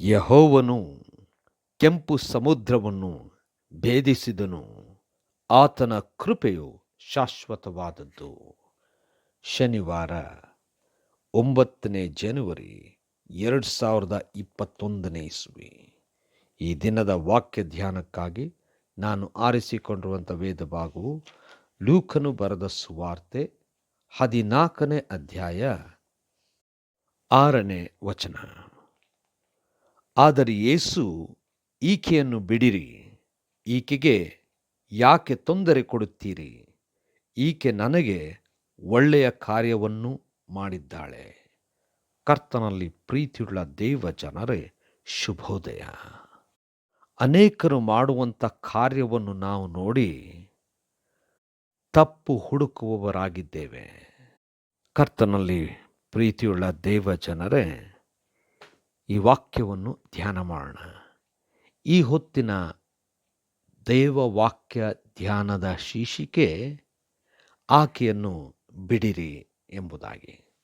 ಯಹೋವನು ಕೆಂಪು ಸಮುದ್ರವನ್ನು ಭೇದಿಸಿದನು. ಆತನ ಕೃಪೆಯು ಶಾಶ್ವತವಾದದ್ದು. ಶನಿವಾರ ಒಂಬತ್ತನೇ ಜನವರಿ ಎರಡು ಸಾವಿರದ ಇಪ್ಪತ್ತೊಂದನೇ ಇಸ್ವಿ. ಈ ದಿನದ ವಾಕ್ಯ ಧ್ಯಾನಕ್ಕಾಗಿ ನಾನು ಆರಿಸಿಕೊಂಡಿರುವಂಥ ವೇದ ಭಾಗವು ಲೂಕನು ಬರೆದ ಸುವಾರ್ತೆ ಹದಿನಾಲ್ಕನೇ ಅಧ್ಯಾಯ ಆರನೇ ವಚನ. ಆದರೆ ಯೇಸು ಈಕೆಯನ್ನು ಬಿಡಿರಿ, ಈಕೆಗೆ ಯಾಕೆ ತೊಂದರೆ ಕೊಡುತ್ತೀರಿ? ಈಕೆ ನನಗೆ ಒಳ್ಳೆಯ ಕಾರ್ಯವನ್ನು ಮಾಡಿದ್ದಾಳೆ. ಕರ್ತನಲ್ಲಿ ಪ್ರೀತಿಯುಳ್ಳ ದೇವ ಜನರೇ, ಶುಭೋದಯ. ಅನೇಕರು ಮಾಡುವಂಥ ಕಾರ್ಯವನ್ನು ನಾವು ನೋಡಿ ತಪ್ಪು ಹುಡುಕುವವರಾಗಿದ್ದೇವೆ. ಕರ್ತನಲ್ಲಿ ಪ್ರೀತಿಯುಳ್ಳ ದೇವ ಜನರೇ ಈ ವಾಕ್ಯವನ್ನು ಧ್ಯಾನ ಮಾಡೋಣ. ಈ ಹೊತ್ತಿನ ದೇವವಾಕ್ಯ ಧ್ಯಾನದ ಶೀರ್ಷಿಕೆ, ಆಕೆಯನ್ನು ಬಿಡಿರಿ ಎಂಬುದಾಗಿ.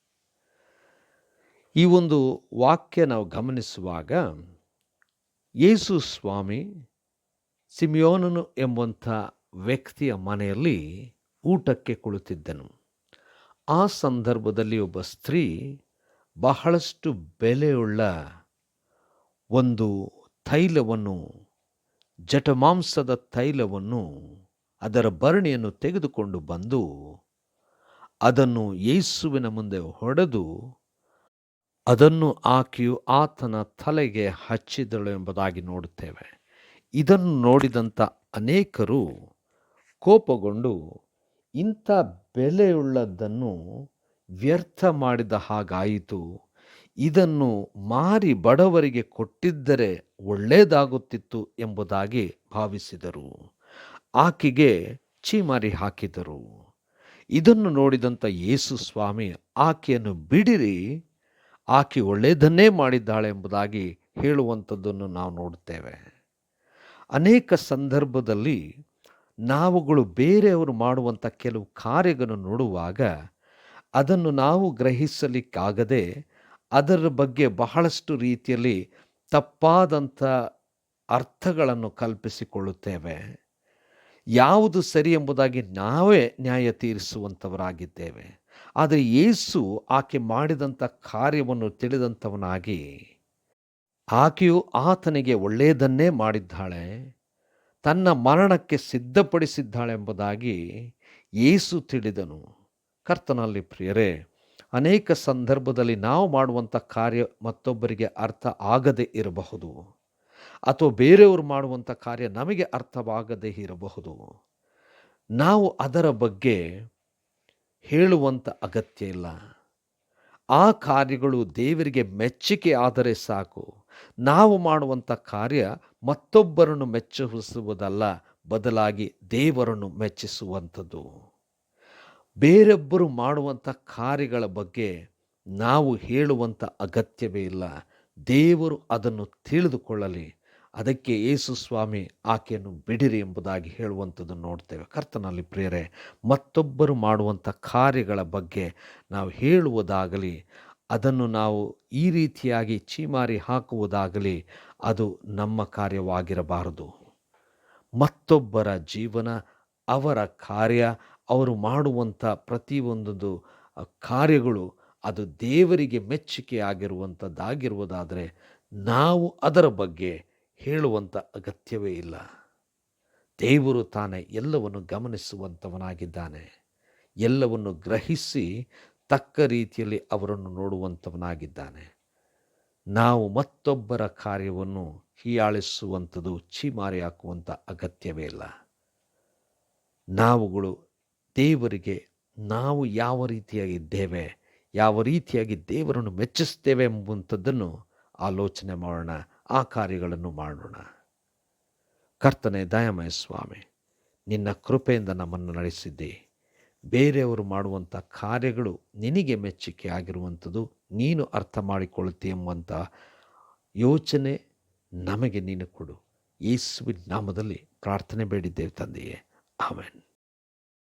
ಈ ಒಂದು ವಾಕ್ಯ ನಾವು ಗಮನಿಸುವಾಗ ಯೇಸು ಸ್ವಾಮಿ ಸಿಮಿಯೋನನು ಎಂಬಂಥ ವ್ಯಕ್ತಿಯ ಮನೆಯಲ್ಲಿ ಊಟಕ್ಕೆ ಕುಳಿತಿದ್ದನು. ಆ ಸಂದರ್ಭದಲ್ಲಿ ಒಬ್ಬ ಸ್ತ್ರೀ ಬಹಳಷ್ಟು ಬೆಲೆಯುಳ್ಳ ಒಂದು ತೈಲವನ್ನು ಜಟಮಾಂಸದ ತೈಲವನ್ನು ಅದರ ಭರಣಿಯನ್ನು ತೆಗೆದುಕೊಂಡು ಬಂದು ಅದನ್ನು ಯೇಸುವಿನ ಮುಂದೆ ಹೊಡೆದು ಅದನ್ನು ಆಕೆಯು ಆತನ ತಲೆಗೆ ಹಚ್ಚಿದಳು ಎಂಬುದಾಗಿ ನೋಡುತ್ತೇವೆ. ಇದನ್ನು ನೋಡಿದಂಥ ಅನೇಕರು ಕೋಪಗೊಂಡು ಇಂಥ ಬೆಲೆಯುಳ್ಳದ್ದನ್ನು ವ್ಯರ್ಥ ಮಾಡಿದ ಹಾಗಾಯಿತು. ಇದನ್ನು ಮಾರಿ ಬಡವರಿಗೆ ಕೊಟ್ಟಿದ್ದರೆ ಒಳ್ಳೆಯದಾಗುತ್ತಿತ್ತು ಎಂಬುದಾಗಿ ಭಾವಿಸಿದರು. ಆಕೆಗೆ ಚೀಮಾರಿ ಹಾಕಿದರು. ಇದನ್ನು ನೋಡಿದಂಥ ಯೇಸು ಸ್ವಾಮಿ, ಆಕೆಯನ್ನು ಬಿಡಿರಿ, ಆಕೆ ಒಳ್ಳೆಯದನ್ನೇ ಮಾಡಿದ್ದಾಳೆ ಎಂಬುದಾಗಿ ಹೇಳುವಂಥದ್ದನ್ನು ನಾವು ನೋಡುತ್ತೇವೆ. ಅನೇಕ ಸಂದರ್ಭದಲ್ಲಿ ನಾವುಗಳು ಬೇರೆಯವರು ಮಾಡುವಂಥ ಕೆಲವು ಕಾರ್ಯಗಳನ್ನು ನೋಡುವಾಗ ಅದನ್ನು ನಾವು ಗ್ರಹಿಸಲಿಕ್ಕಾಗದೆ ಅದರ ಬಗ್ಗೆ ಬಹಳಷ್ಟು ರೀತಿಯಲ್ಲಿ ತಪ್ಪಾದಂಥ ಅರ್ಥಗಳನ್ನು ಕಲ್ಪಿಸಿಕೊಳ್ಳುತ್ತೇವೆ. ಯಾವುದು ಸರಿ ಎಂಬುದಾಗಿ ನಾವೇ ನ್ಯಾಯ ತೀರಿಸುವಂಥವರಾಗಿದ್ದೇವೆ. ಆದರೆ ಯೇಸು ಆಕೆ ಮಾಡಿದಂಥ ಕಾರ್ಯವನ್ನು ತಿಳಿದಂಥವನಾಗಿ ಆಕೆಯು ಆತನಿಗೆ ಒಳ್ಳೆಯದನ್ನೇ ಮಾಡಿದ್ದಾಳೆ. ತನ್ನ ಮರಣಕ್ಕೆ ಸಿದ್ಧಪಡಿಸಿದ್ದಾಳೆಂಬುದಾಗಿ ಏಸು ತಿಳಿದನು. ಕರ್ತನಲ್ಲಿ ಪ್ರಿಯರೇ, ಅನೇಕ ಸಂದರ್ಭದಲ್ಲಿ ನಾವು ಮಾಡುವಂಥ ಕಾರ್ಯ ಮತ್ತೊಬ್ಬರಿಗೆ ಅರ್ಥ ಆಗದೇ ಇರಬಹುದು ಅಥವಾ ಬೇರೆಯವರು ಮಾಡುವಂಥ ಕಾರ್ಯ ನಮಗೆ ಅರ್ಥವಾಗದೇ ಇರಬಹುದು. ನಾವು ಅದರ ಬಗ್ಗೆ ಹೇಳುವಂಥ ಅಗತ್ಯ ಇಲ್ಲ. ಆ ಕಾರ್ಯಗಳು ದೇವರಿಗೆ ಮೆಚ್ಚುಗೆ ಆದರೆ ಸಾಕು. ನಾವು ಮಾಡುವಂಥ ಕಾರ್ಯ ಮತ್ತೊಬ್ಬರನ್ನು ಮೆಚ್ಚಿಸುವುದಲ್ಲ, ಬದಲಾಗಿ ದೇವರನ್ನು ಮೆಚ್ಚಿಸುವಂಥದ್ದು. ಬೇರೊಬ್ಬರು ಮಾಡುವಂಥ ಕಾರ್ಯಗಳ ಬಗ್ಗೆ ನಾವು ಹೇಳುವಂಥ ಅಗತ್ಯವೇ ಇಲ್ಲ. ದೇವರು ಅದನ್ನು ತಿಳಿದುಕೊಳ್ಳಲಿ. ಅದಕ್ಕೆ ಯೇಸು ಸ್ವಾಮಿ ಆಕೆಯನ್ನು ಬಿಡಿರಿ ಎಂಬುದಾಗಿ ಹೇಳುವಂಥದ್ದು ನೋಡ್ತೇವೆ. ಕರ್ತನಲ್ಲಿ ಪ್ರೇರೆ ಮತ್ತೊಬ್ಬರು ಮಾಡುವಂಥ ಕಾರ್ಯಗಳ ಬಗ್ಗೆ ನಾವು ಹೇಳುವುದಾಗಲಿ, ಅದನ್ನು ನಾವು ಈ ರೀತಿಯಾಗಿ ಚೀಮಾರಿ ಹಾಕುವುದಾಗಲಿ, ಅದು ನಮ್ಮ ಕಾರ್ಯವಾಗಿರಬಾರದು. ಮತ್ತೊಬ್ಬರ ಜೀವನ, ಅವರ ಕಾರ್ಯ ಅವರು ಮಾಡುವಂಥ ಪ್ರತಿಯೊಂದೊಂದು ಕಾರ್ಯಗಳು ಅದು ದೇವರಿಗೆ ಮೆಚ್ಚುಗೆ ಆಗಿರುವಂಥದ್ದಾಗಿರುವುದಾದರೆ ನಾವು ಅದರ ಬಗ್ಗೆ ಹೇಳುವಂಥ ಅಗತ್ಯವೇ ಇಲ್ಲ. ದೇವರು ತಾನೇ ಎಲ್ಲವನ್ನು ಗಮನಿಸುವಂಥವನಾಗಿದ್ದಾನೆ. ಎಲ್ಲವನ್ನು ಗ್ರಹಿಸಿ ತಕ್ಕ ರೀತಿಯಲ್ಲಿ ಅವರನ್ನು ನೋಡುವಂಥವನಾಗಿದ್ದಾನೆ. ನಾವು ಮತ್ತೊಬ್ಬರ ಕಾರ್ಯವನ್ನು ಹೀಯಾಳಿಸುವಂಥದ್ದು ಚೀಮಾರಿ ಹಾಕುವಂಥ ಅಗತ್ಯವೇ ಇಲ್ಲ. ನಾವುಗಳು ದೇವರಿಗೆ ನಾವು ಯಾವ ರೀತಿಯಾಗಿದ್ದೇವೆ ಯಾವ ರೀತಿಯಾಗಿ ದೇವರನ್ನು ಮೆಚ್ಚಿಸ್ತೇವೆ ಎಂಬುವಂಥದ್ದನ್ನು ಆಲೋಚನೆ ಮಾಡೋಣ, ಆ ಕಾರ್ಯಗಳನ್ನು ಮಾಡೋಣ. ಕರ್ತನೆ, ದಯಮಯ ಸ್ವಾಮಿ, ನಿನ್ನ ಕೃಪೆಯಿಂದ ನಮ್ಮನ್ನು ನಡೆಸಿದ್ದೆ. ಬೇರೆಯವರು ಮಾಡುವಂಥ ಕಾರ್ಯಗಳು ನಿನಗೆ ಮೆಚ್ಚುಗೆ ಆಗಿರುವಂಥದ್ದು ನೀನು ಅರ್ಥ ಮಾಡಿಕೊಳ್ಳುತ್ತೆ ಎಂಬಂಥ ಯೋಚನೆ ನಮಗೆ ನೀನು ಕೊಡು. ಯೇಸುವಿನ ನಾಮದಲ್ಲಿ ಪ್ರಾರ್ಥನೆ ಬೇಡಿದ್ದೇವೆ ತಂದೆಯೇ. ಆಮೇನ್.